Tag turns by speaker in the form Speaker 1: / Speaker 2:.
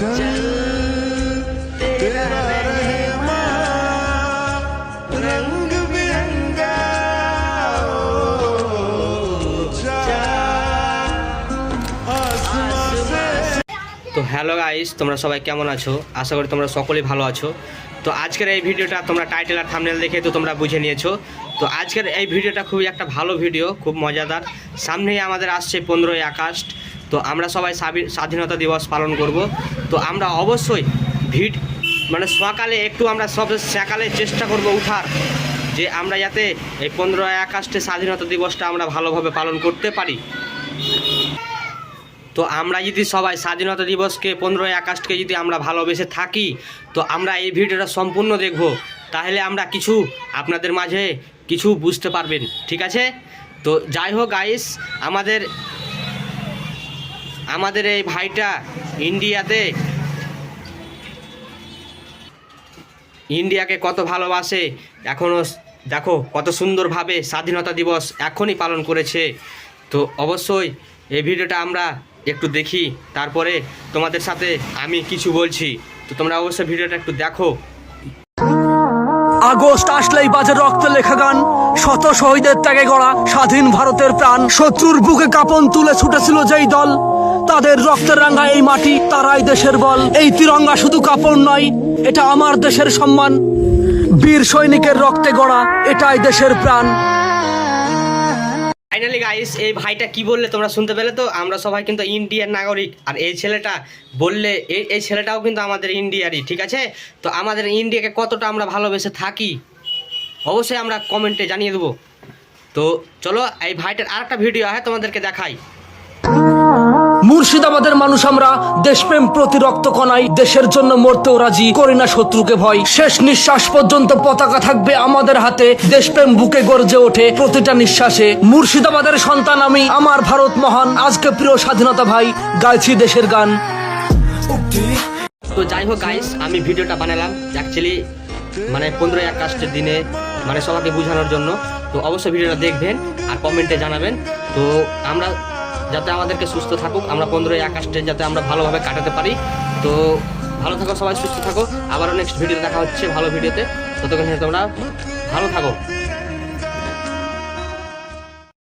Speaker 1: তো hello guys তোমরা সবাই কেমন আছো? আশা করি তোমরা সকলেই ভালো আছো। তো আজকের এই ভিডিওটা তোমরা টাইটেল আর থামনেল দেখে তো তোমরা বুঝে নিয়েছো। তো আজকের এই ভিডিওটা খুবই একটা ভালো ভিডিও খুব মজাদার। সামনেই আমাদের আসছে পনেরোই আগস্ট। তো আমরা সবাই স্বাধী- স্বাধীনতা দিবস পালন করব। তো আমরা অবশ্যই ভিড মানে সকালে একটু আমরা সব সকালে চেষ্টা করব উঠার, যে আমরা যাতে এই পনেরোই আগস্টে স্বাধীনতা দিবসটা আমরা ভালোভাবে পালন করতে পারি। তো আমরা যদি সবাই স্বাধীনতা দিবসকে পনেরোই আগস্টকে যদি আমরা ভালোবেসে থাকি, তো আমরা এই ভিডিওটা সম্পূর্ণ দেখব। তাহলে আমরা কিছু আপনাদের মাঝে কিছু বুঝতে পারবেন, ঠিক আছে? তো যাই হোক গাইস আমাদের আমাদের এই ভাইটা ইন্ডিয়াতে ইন্ডিয়াকে কত ভালোবাসে এখনও দেখো কত সুন্দরভাবে স্বাধীনতা দিবস এখনই পালন করেছে। তো অবশ্যই এই ভিডিওটা আমরা একটু দেখি, তারপরে তোমাদের সাথে আমি কিছু বলছি। তো তোমরা অবশ্যই ভিডিওটা একটু দেখো।
Speaker 2: আগস্ট আসলেই বাজে রক্তে লেখা গান। শত শহীদের ত্যাগে গড়া স্বাধীন ভারতের প্রাণ। শত্রুর বুকে কাপন তুলে ছুটেছিল যেই দল। তাদের রক্তের রাঙ্গা এই মাটি তারাই দেশের বল। এই তিরঙ্গা শুধু কাপড় নয়, এটা আমার দেশের সম্মান। বীর সৈনিকের রক্তে গড়া, এটাই দেশের প্রাণ।
Speaker 1: ফাইনালি গাইস এই ভাইটা কি বললে তোমরা শুনতে পেলে তো? আমরা সবাই কিন্তু ইন্ডিয়ান নাগরিক। আর এই ছেলেটা বললে, এই এই ছেলেটাও কিন্তু আমাদের ইন্ডিয়ারই, ঠিক আছে? তো আমাদের ইন্ডিয়াকে কতটা আমরা ভালোবেসে থাকি, অবশ্যই আমরা কমেন্টে জানিয়ে দেবো। তো চলো, এই ভাইটার আরেকটা ভিডিও হয় তোমাদেরকে দেখাই।
Speaker 2: মুর্শিদাবাদের মানুষ আমরা দেশপ্রেম প্রতি রক্ত কণাই, দেশের জন্য মরতেও রাজি, করি না শত্রুকে ভয়। শেষ নিঃশ্বাস পর্যন্ত পতাকা থাকবে আমাদের হাতে, দেশপ্রেম বুকে গর্জে ওঠে প্রতিটা নিঃশ্বাসে। মুর্শিদাবাদের সন্তান আমি, আমার ভারত মহান, আজকে প্রিয় স্বাধীনতা ভাই, গাইছি দেশের গান।
Speaker 1: তো যাই হোক গাইস আমি ভিডিওটা বানালাম অ্যাকচুয়ালি মানে পনেরোই আগস্টের দিনে মানে সবাইকে বোঝানোর জন্য। তো অবশ্যই ভিডিওটা দেখবেন আর কমেন্টে জানাবেন। তো আমরা যাতে আমাদেরকে সুস্থ থাকুক, আমরা পনেরোই আকাশটা যাতে আমরা ভালোভাবে কাটাতে পারি। তো ভালো থাকো সবাই, সুস্থ থাকো। আবারও নেক্সট ভিডিও দেখা হচ্ছে ভালো ভিডিওতে ততক্ষণ তোমরা ভালো থাকো।